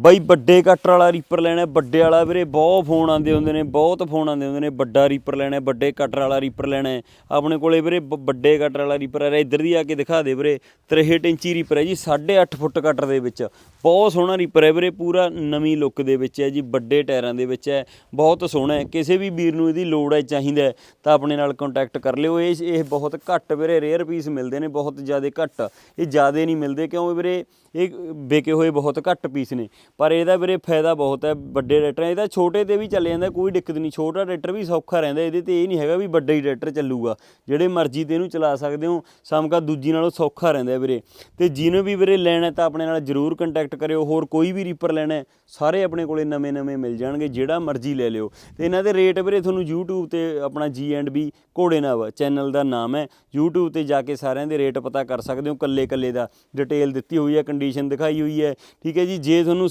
ਬਾਈ ਵੱਡੇ ਕਟਰ ਵਾਲਾ ਰੀਪਰ ਲੈਣਾ, ਵੱਡੇ ਵਾਲਾ ਵੀਰੇ ਬਹੁਤ ਫੋਨ ਆਉਂਦੇ ਹੁੰਦੇ ਨੇ, ਬਹੁਤ ਫੋਨ ਆਉਂਦੇ ਹੁੰਦੇ ਨੇ, ਵੱਡਾ ਰੀਪਰ ਲੈਣਾ, ਵੱਡੇ ਕਟਰ ਵਾਲਾ ਰੀਪਰ ਲੈਣਾ। ਹੈ। ਆਪਣੇ ਕੋਲੇ ਵੀਰੇ ਵੱਡੇ ਕਟਰ ਵਾਲਾ ਰੀਪਰ ਹੈ ਇੱਧਰ ਦੀ ਆ ਕੇ ਦਿਖਾ ਦੇ ਵੀਰੇ 63 ਇੰਚੀ ਰੀਪਰ ਹੈ ਜੀ 8.5 ਫੁੱਟ ਕਟਰ ਦੇ ਵਿੱਚ। ਬਹੁਤ ਸੋਹਣਾ ਰੀਪਰ ਹੈ ਵੀਰੇ, ਪੂਰਾ ਨਵੀਂ ਲੁੱਕ ਦੇ ਵਿੱਚ ਹੈ ਜੀ, ਵੱਡੇ ਟਾਇਰਾਂ ਦੇ ਵਿੱਚ ਹੈ, ਬਹੁਤ ਸੋਹਣਾ ਹੈ। ਕਿਸੇ ਵੀ ਵੀਰ ਨੂੰ ਇਹਦੀ ਲੋੜ ਹੈ, ਚਾਹੀਦਾ ਤਾਂ ਆਪਣੇ ਨਾਲ ਕੰਟੈਕਟ ਕਰ ਲਿਓ। ਇਹ ਇਹ ਬਹੁਤ ਘੱਟ ਵੀਰੇ ਰੇਅਰ ਪੀਸ ਮਿਲਦੇ ਨੇ, ਬਹੁਤ ਜ਼ਿਆਦਾ ਘੱਟ। ਇਹ ਜ਼ਿਆਦਾ ਨਹੀਂ ਮਿਲਦੇ ਕਿਉਂ ਵੀਰੇ, ਇਹ ਵਿਕੇ ਹੋਏ ਬਹੁਤ ਘੱਟ ਪੀਸ ਨੇ। ਪਰ ਇਹਦਾ ਵੀਰੇ ਫਾਇਦਾ ਬਹੁਤ ਹੈ ਵੱਡੇ ਟਰੈਕਟਰ ਇਹਦਾ ਛੋਟੇ ਤੇ ਵੀ ਚੱਲ ਜਾਂਦਾ, ਕੋਈ ਦਿੱਕਤ ਨਹੀਂ। ਛੋਟਾ ਟਰੈਕਟਰ ਵੀ ਸੌਖਾ ਰਹਿੰਦਾ, ਇਹਦੇ ਤੇ ਇਹ ਨਹੀਂ ਹੈਗਾ ਵੀ ਵੱਡਾ ਹੀ ਟਰੈਕਟਰ ਚੱਲੂਗਾ। ਜਿਹੜੇ ਮਰਜ਼ੀ ਤੇ ਇਹਨੂੰ ਚਲਾ ਸਕਦੇ ਹੋ, ਸਮਕਾ ਦੂਜੀ ਨਾਲੋਂ ਸੌਖਾ ਰਹਿੰਦਾ ਵੀਰੇ। ਤੇ ਜਿਹਨੂੰ ਵੀ ਵੀਰੇ ਲੈਣਾ ਤਾਂ ਆਪਣੇ ਨਾਲ ਜਰੂਰ ਕੰਟੈਕਟ ਕਰਿਓ, ਹੋਰ ਕੋਈ ਵੀ ਰੀਪਰ ਲੈਣਾ ਸਾਰੇ ਆਪਣੇ ਕੋਲੇ ਨਵੇਂ ਨਵੇਂ ਮਿਲ ਜਾਣਗੇ, ਜਿਹੜਾ ਮਰਜ਼ੀ ਲੈ ਲਿਓ। ਤੇ ਇਹਨਾਂ ਦੇ ਰੇਟ ਵੀਰੇ ਤੁਹਾਨੂੰ YouTube ਤੇ ਆਪਣਾ ਜੀ ਐਂਡ ਬੀ ਘੋੜੇ ਨਾਵ ਚੈਨਲ ਦਾ ਨਾਮ ਹੈ। YouTube ਤੇ ਜਾ ਕੇ ਸਾਰਿਆਂ ਦੇ ਰੇਟ ਪਤਾ ਕਰ ਸਕਦੇ ਹੋ ਕੱਲੇ ਕੱਲੇ ਦਾ। ਡਿਟੇਲ ਦਿੱਤੀ ਹੋਈ ਹੈ ਕੰਡੀਸ਼ਨ ਦਿਖਾਈ ਹੋਈ ਹੈ। ਠੀਕ ਹੈ ਜੀ, ਜੇ ਤੁਹਾਨੂੰ